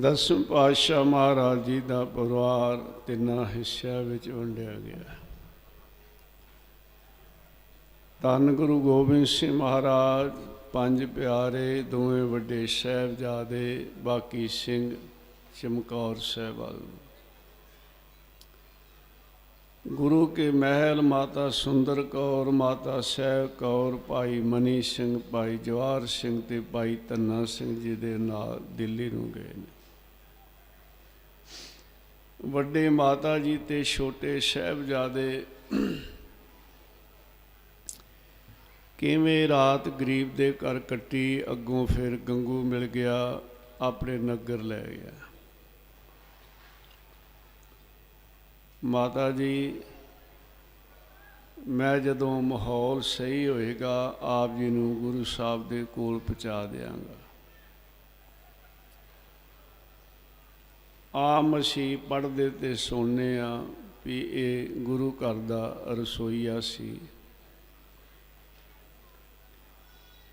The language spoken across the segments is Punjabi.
ਦਸਮ ਪਾਤਸ਼ਾਹ ਮਹਾਰਾਜ ਜੀ ਦਾ ਪਰਿਵਾਰ ਤਿੰਨਾਂ ਹਿੱਸਿਆਂ ਵਿੱਚ ਵੰਡਿਆ ਗਿਆ। ਧੰਨ ਗੁਰੂ ਗੋਬਿੰਦ ਸਿੰਘ ਮਹਾਰਾਜ, ਪੰਜ ਪਿਆਰੇ ਦੋਵੇਂ ਵੱਡੇ ਸਾਹਿਬਜ਼ਾਦੇ, ਬਾਕੀ ਸਿੰਘ ਚਮਕੌਰ ਸਾਹਿਬਾਨ। ਗੁਰੂ ਕੇ ਮਹਿਲ ਮਾਤਾ ਸੁੰਦਰ ਕੌਰ, ਮਾਤਾ ਸਹਿਬ ਕੌਰ, ਭਾਈ ਮਨੀ ਸਿੰਘ, ਭਾਈ ਜਵਾਹਰ ਸਿੰਘ ਤੇ ਭਾਈ ਧੰਨਾ ਸਿੰਘ ਜੀ ਦੇ ਨਾਲ ਦਿੱਲੀ ਨੂੰ ਗਏ ਨੇ। ਵੱਡੇ ਮਾਤਾ ਜੀ ਤੇ ਛੋਟੇ ਸਾਹਿਬਜ਼ਾਦੇ, ਕਿਵੇਂ ਰਾਤ ਗਰੀਬ ਦੇ ਘਰ ਕੱਟੀ, ਅੱਗੋਂ ਫਿਰ ਗੰਗੂ ਮਿਲ ਗਿਆ, ਆਪਣੇ ਨਗਰ ਲੈ ਗਿਆ। ਮਾਤਾ ਜੀ, ਮੈਂ ਜਦੋਂ ਮਾਹੌਲ ਸਹੀ ਹੋਏਗਾ, ਆਪ ਜੀ ਨੂੰ ਗੁਰੂ ਸਾਹਿਬ ਦੇ ਕੋਲ ਪਹੁੰਚਾ ਦਿਆਂਗਾ। ਆਮ ਅਸੀਂ ਪੜ੍ਹਦੇ ਤੇ ਸੁਣਨੇ ਆ ਵੀ ਇਹ ਗੁਰੂ ਘਰ ਦਾ ਰਸੋਈਆ ਸੀ।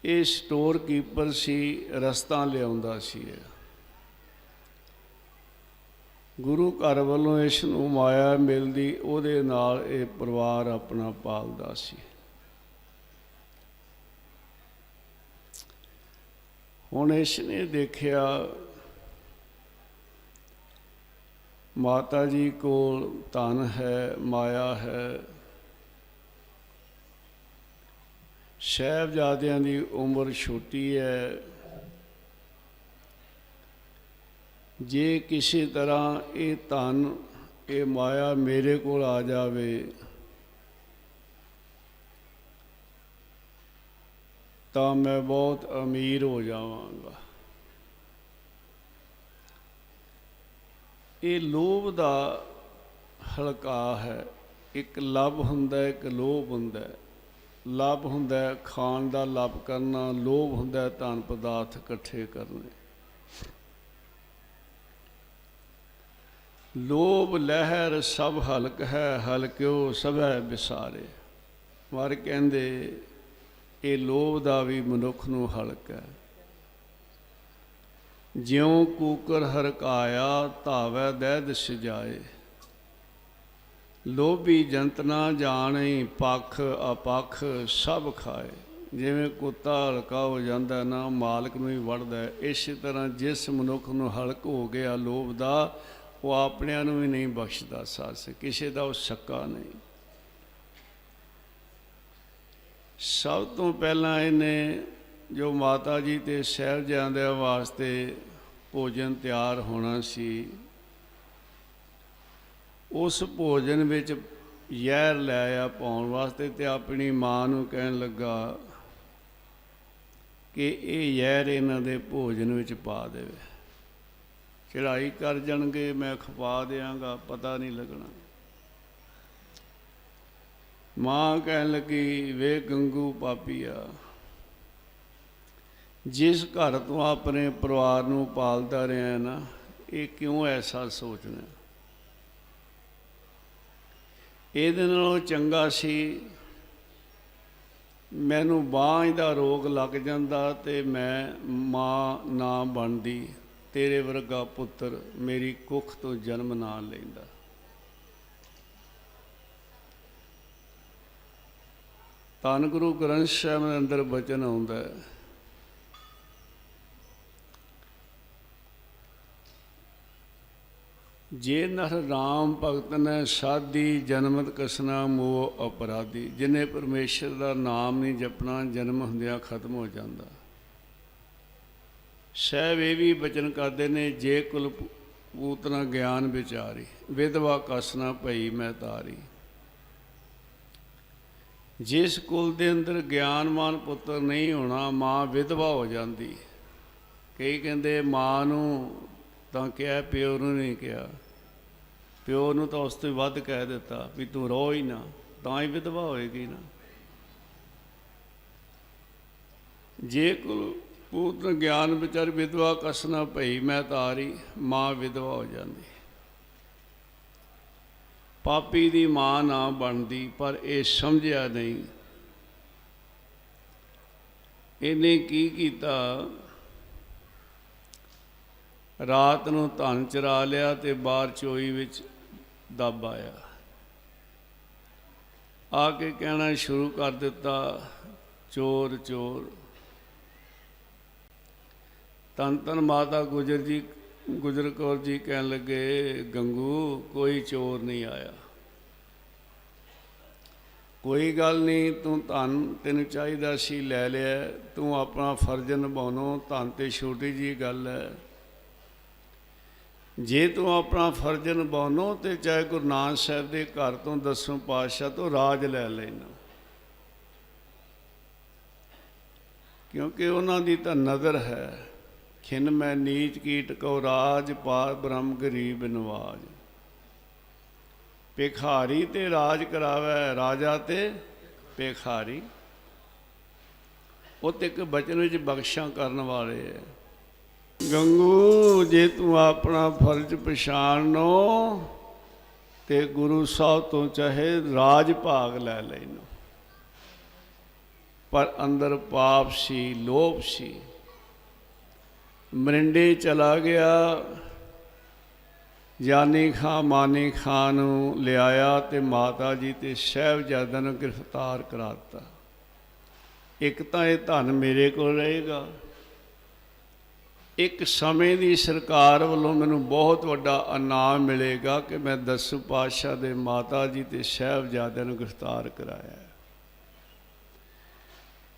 ਇਹ ਸਟੋਰ ਕੀਪਰ ਸੀ, ਰਸਤਾ ਲਿਆਉਂਦਾ ਸੀ ਗੁਰੂ ਘਰ ਵੱਲੋਂ ਇਸ ਨੂੰ ਮਾਇਆ ਮਿਲਦੀ, ਉਹਦੇ ਨਾਲ ਇਹ ਪਰਿਵਾਰ ਆਪਣਾ ਪਾਲਦਾ ਸੀ। ਹੁਣ ਇਸ ਨੇ ਦੇਖਿਆ ਮਾਤਾ ਜੀ ਕੋਲ ਧਨ ਹੈ, ਮਾਇਆ ਹੈ। ਸਾਹਿਬਜ਼ਾਦਿਆਂ ਦੀ ਉਮਰ ਛੋਟੀ ਹੈ। ਜੇ ਕਿਸੇ ਤਰ੍ਹਾਂ ਇਹ ਧਨ, ਇਹ ਮਾਇਆ ਮੇਰੇ ਕੋਲ ਆ ਜਾਵੇ, ਤਾਂ ਮੈਂ ਬਹੁਤ ਅਮੀਰ ਹੋ ਜਾਵਾਂਗਾ। ਇਹ ਲੋਭ ਦਾ ਹਲਕਾ ਹੈ। ਇੱਕ ਲੱਭ ਹੁੰਦਾ ਇੱਕ ਲੋਭ ਹੁੰਦਾ ਹੈ। ਲੱਭ ਹੁੰਦਾ ਖਾਣ ਦਾ ਲੱਭ ਕਰਨਾ, ਲੋਭ ਹੁੰਦਾ ਧਨ ਪਦਾਰਥ ਇਕੱਠੇ ਕਰਨੇ। ਲੋਭ ਲਹਿਰ ਸਭ ਹਲਕ ਹੈ, ਹਲਕਿਓ ਸਭੈ ਵਿਸਾਰੇ ਮਰ ਕਹਿੰਦੇ, ਇਹ ਲੋਭ ਦਾ ਵੀ ਮਨੁੱਖ ਨੂੰ ਹਲਕ ਹੈ। ਜਿਉ ਕੂਕਰ ਹਰਕਾਇਆ ਧਾਵੈ ਦੈਦ ਸਜਾਏ ਲੋਭੀ ਜੰਤ ਜੰਤਨਾ ਜਾਣੇ, ਪੱਖ ਅਪੱਖ ਸਭ ਖਾਏ। ਜਿਵੇਂ ਕੁੱਤਾ ਹਲਕਾ ਹੋ ਜਾਂਦਾ ਨਾ, ਮਾਲਕ ਨੂੰ ਹੀ ਵੜਦਾ ਹੈ। ਇਸੇ ਤਰ੍ਹਾਂ ਜਿਸ ਮਨੁੱਖ ਨੂੰ ਹਲਕ ਹੋ ਗਿਆ ਲੋਭ ਦਾ, ਉਹ ਆਪਣਿਆਂ ਨੂੰ ਵੀ ਨਹੀਂ ਬਖਸ਼ਦਾ ਸੱਸ। ਕਿਸੇ ਦਾ ਉਹ ਸ਼ੱਕਾ ਨਹੀਂ। ਸਭ ਤੋਂ ਪਹਿਲਾਂ ਇਹਨੇ ਜੋ ਮਾਤਾ ਜੀ ਤੇ ਸਾਹਿਬਜ਼ਾਦਿਆਂ ਵਾਸਤੇ ਭੋਜਨ ਤਿਆਰ ਹੋਣਾ ਸੀ, ਉਸ ਭੋਜਨ ਵਿੱਚ ਜ਼ਹਿਰ ਲੈ ਆ ਪਾਉਣ ਵਾਸਤੇ ਤੇ ਆਪਣੀ ਮਾਂ ਨੂੰ ਕਹਿਣ ਲੱਗਾ ਕਿ ਇਹ ਯਹਿਰ ਇਹਨਾਂ ਦੇ ਭੋਜਨ ਵਿੱਚ ਪਾ ਦੇਵੇ। ਚੜਾਈ ਕਰ ਜਾਣਗੇ, ਮੈਂ ਖਪਾ ਦਿਆਂਗਾ, ਪਤਾ ਨਹੀਂ ਲੱਗਣਾ। ਮਾਂ ਕਹਿਣ ਲੱਗੀ, ਵੇ ਗੰਗੂ ਪਾਪੀਆ ਜਿਸ ਘਰ ਤੋਂ ਆਪਣੇ ਪਰਿਵਾਰ ਨੂੰ ਪਾਲਦਾ ਰਿਹਾ ਨਾ, ਇਹ ਕਿਉਂ ਐਸਾ ਸੋਚਣਾ ਇਹਦੇ ਨਾਲੋਂ ਚੰਗਾ ਸੀ, ਮੈਨੂੰ ਬਾਂਝ ਦਾ ਰੋਗ ਲੱਗ ਜਾਂਦਾ ਤੇ ਮੈਂ ਮਾਂ ਨਾ ਬਣਦੀ, ਤੇਰੇ ਵਰਗਾ ਪੁੱਤਰ ਮੇਰੀ ਕੁੱਖ ਤੋਂ ਜਨਮ ਨਾ ਲੈਂਦਾ। ਧੰਨ ਗੁਰੂ ਗ੍ਰੰਥ ਸਾਹਿਬ ਦੇ ਅੰਦਰ ਬਚਨ ਆਉਂਦਾ ਹੈ ਜੇ ਨਰ ਰਾਮ ਭਗਤ ਨੇ ਸਾਧੀ ਜਨਮਤ ਕਸਨਾ ਮੋਹ ਅਪਰਾਧੀ, ਜਿਨੇ ਪਰਮੇਸ਼ਰ ਦਾ ਨਾਮ ਨਹੀਂ ਜਪਣਾ, ਜਨਮ ਹੁੰਦਿਆਂ ਖਤਮ ਹੋ ਜਾਂਦਾ। ਸਹਿਬ ਇਹ ਵੀ ਬਚਨ ਕਰਦੇ ਨੇ, ਜੇ ਕੁਲ ਪੂਤਨਾ ਗਿਆਨ ਵਿਚਾਰੀ, ਵਿਧਵਾ ਕਸਨਾ ਭਈ ਮੈਂ ਤਾਰੀ। ਜਿਸ ਕੁਲ ਦੇ ਅੰਦਰ ਗਿਆਨਵਾਨ ਪੁੱਤਰ ਨਹੀਂ ਹੋਣਾ, ਮਾਂ ਵਿਧਵਾ ਹੋ ਜਾਂਦੀ। ਕਈ ਕਹਿੰਦੇ ਮਾਂ ਨੂੰ ਤਾਂ ਕਿਹਾ, ਪਿਓ ਨੂੰ ਨਹੀਂ ਕਿਹਾ। ਪਿਓ ਨੂੰ ਤਾਂ ਉਸ ਤੋਂ ਵੱਧ ਕਹਿ ਦਿੱਤਾ ਵੀ ਤੂੰ ਰੋ ਹੀ ਨਾ, ਤਾਂ ਹੀ ਵਿਧਵਾ ਹੋਏਗੀ ਨਾ। ਜੇ ਕੁਲ ਪੂਰਨ ਗਿਆਨ ਵਿਚਾਰ ਵਿਧਵਾ ਕਸਨਾ ਭਈ, ਮੈਂ ਤਾਰੀ ਮਾਂ ਵਿਧਵਾ ਹੋ ਜਾਂਦੀ। ਪਾਪੀ ਦੀ ਮਾਂ ਨਾ ਬਣਦੀ, ਪਰ ਇਹ ਸਮਝਿਆ ਨਹੀਂ। ਇਹਨੇ ਕੀ ਕੀਤਾ? ਰਾਤ ਨੂੰ ਧਨ ਚਰਾ ਲਿਆ ਤੇ ਬਾਹਰ ਚੋਈ ਵਿੱਚ ਦੱਬ ਆਇਆ। ਆ ਕੇ ਕਹਿਣਾ ਸ਼ੁਰੂ ਕਰ ਦਿੱਤਾ, ਚੋਰ ਚੋਰ। ਤਨ ਤਨ ਮਾਤਾ ਗੁਜਰ ਜੀ, ਗੁਜਰ ਕੌਰ ਜੀ ਕਹਿਣ ਲੱਗੇ, ਗੰਗੂ, ਕੋਈ ਚੋਰ ਨਹੀਂ ਆਇਆ। ਕੋਈ ਗੱਲ ਨਹੀਂ, ਤੂੰ ਧਨ ਤੈਨੂੰ ਚਾਹੀਦਾ ਸੀ ਲੈ ਲਿਆ, ਤੂੰ ਆਪਣਾ ਫਰਜ਼ ਨਿਭਾਉਣੋਂ, ਧਨ ਤੇ ਛੋਟੀ ਜੀ ਗੱਲ ਹੈ। ਜੇ ਤੂੰ ਆਪਣਾ ਫਰਜ਼ ਨਿਭਾਉਣੋਂ, ਤੇ ਚਾਹੇ ਗੁਰੂ ਨਾਨਕ ਸਾਹਿਬ ਦੇ ਘਰ ਤੋਂ ਦਸਵੇਂ ਪਾਤਸ਼ਾਹ ਤੋਂ ਰਾਜ ਲੈ ਲੈਣਾ। ਕਿਉਂਕਿ ਉਹਨਾਂ ਦੀ ਤਾਂ ਨਜ਼ਰ ਹੈ, ਖਿਨ ਮੈਂ ਨੀਚ ਕੀਟ ਕੋ ਰਾਜ, ਪਾਰ ਬ੍ਰਹਮ ਗਰੀਬ ਨਵਾਜ। ਭਿਖਾਰੀ ਤੇ ਰਾਜ ਕਰਾਵੇ, ਰਾਜਾ ਤੇ ਭਿਖਾਰੀ। ਉਹ ਤੇ ਇੱਕ ਬਚਨ ਵਿੱਚ ਬਖਸ਼ਾਂ ਕਰਨ ਵਾਲੇ ਹੈ। ਗੰਗੂ, ਜੇ ਤੂੰ ਆਪਣਾ ਫਰਜ਼ ਪਛਾਣਨੋ ਤੇ ਗੁਰੂ ਸਾਹਿਬ ਤੋਂ ਚਾਹੇ ਰਾਜ ਭਾਗ ਲੈ ਲੈਨੋ। ਪਰ ਅੰਦਰ ਪਾਪ ਸੀ, ਲੋਭ ਸੀ। ਮਰਿੰਡੇ ਚਲਾ ਗਿਆ। ਜਾਨੀ ਖਾਂ, ਮਾਨੀ ਖਾਂ ਨੂੰ ਲਿਆਇਆ ਤੇ ਮਾਤਾ ਜੀ ਤੇ ਸਾਹਿਬਜ਼ਾਦਿਆਂ ਨੂੰ ਗ੍ਰਿਫਤਾਰ ਕਰਾਤਾ ਇੱਕ ਤਾਂ ਇਹ ਧਨ ਮੇਰੇ ਕੋਲ ਰਹੇਗਾ। ਇੱਕ ਸਮੇਂ ਦੀ ਸਰਕਾਰ ਵੱਲੋਂ ਮੈਨੂੰ ਬਹੁਤ ਵੱਡਾ ਇਨਾਮ ਮਿਲੇਗਾ ਕਿ ਮੈਂ ਦਸੂ ਪਾਤਸ਼ਾਹ ਦੇ ਮਾਤਾ ਜੀ ਤੇ ਸਾਹਿਬਜ਼ਾਦਿਆਂ ਨੂੰ ਗ੍ਰਿਫਤਾਰ ਕਰਾਇਆ ਹੈ।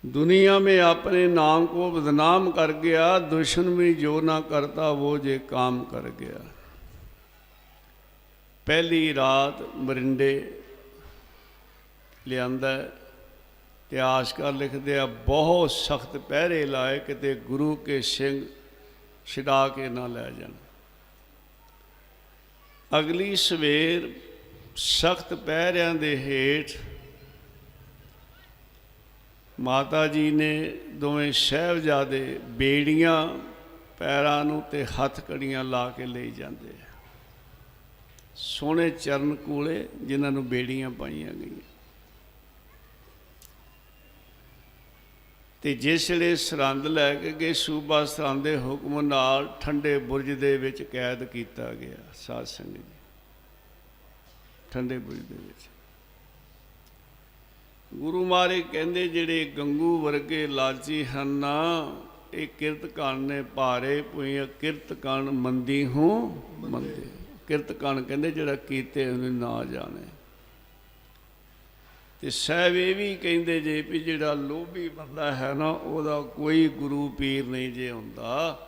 दुनिया में अपने नाम को बदनाम कर गया दुश्मन भी जो ना करता वो जे काम कर गया ਪਹਿਲੀ ਰਾਤ ਮਰਿੰਡੇ ਲਿਆਂਦਾ ਹੈ। ਇਤਿਹਾਸਕਾਰ ਲਿਖਦੇ ਆ ਬਹੁਤ ਸਖਤ ਪਹਿਰੇ ਲਾਏ ਕਿਤੇ ਗੁਰੂ ਕੇ ਸਿੰਘ ਛਡਾ ਕੇ ਨਾ ਲੈ ਜਾਣ। ਅਗਲੀ ਸਵੇਰ ਸਖਤ ਪਹਿਰਿਆਂ ਦੇ ਹੇਠ ਮਾਤਾ ਜੀ ਨੇ ਦੋਵੇਂ ਸਹਿਬਜ਼ਾਦੇ ਬੇੜੀਆਂ ਪੈਰਾਂ ਨੂੰ ਤੇ ਹੱਥ ਕੜੀਆਂ ਲਾ ਕੇ ਲਈ ਜਾਂਦੇ ਸੋਹਣੇ ਚਰਨ ਕੂਲੇ ਜਿਨ੍ਹਾਂ ਨੂੰ ਬੇੜੀਆਂ ਪਾਈਆਂ ਗਈਆਂ। ਤੇ ਜਿਸ ਵੇਲੇ ਸਰੰਦ ਲੈ ਕੇ ਗਏ, ਸੂਬਾ ਸਰੰਦ ਦੇ ਹੁਕਮ ਨਾਲ ਠੰਡੇ ਬੁਰਜ ਦੇ ਵਿੱਚ ਕੈਦ ਕੀਤਾ ਗਿਆ, ਸਾਧ ਸੰਗਤ ਜੀ। ਠੰਡੇ ਬੁਰਜ ਦੇ ਵਿੱਚ। ਗੁਰੂ ਮਾਰੇ ਕਹਿੰਦੇ, ਜਿਹੜੇ ਗੰਗੂ ਵਰਗੇ ਲਾਲਚੀ ਹਨ ਨਾ, ਇਹ ਕਿਰਤ ਕਣ ਨੇ ਭਾਰੇ ਪੁਈ ਕਿਰਤ ਕਣ ਮੰਦੀ ਹੂੰ ਮੰਦੇ। ਕਿਰਤ ਕਣ ਕਹਿੰਦੇ, ਜਿਹੜਾ ਕੀਤੇ ਉਹਨੂੰ ਨਾ ਜਾਣੇ। ਤੇ ਸਾਹਿਬ ਇਹ ਵੀ ਕਹਿੰਦੇ ਜੇ ਵੀ ਜਿਹੜਾ ਲੋਭੀ ਬੰਦਾ ਹੈ ਨਾ, ਉਹਦਾ ਕੋਈ ਗੁਰੂ ਪੀਰ ਨਹੀਂ ਜੇ ਹੁੰਦਾ।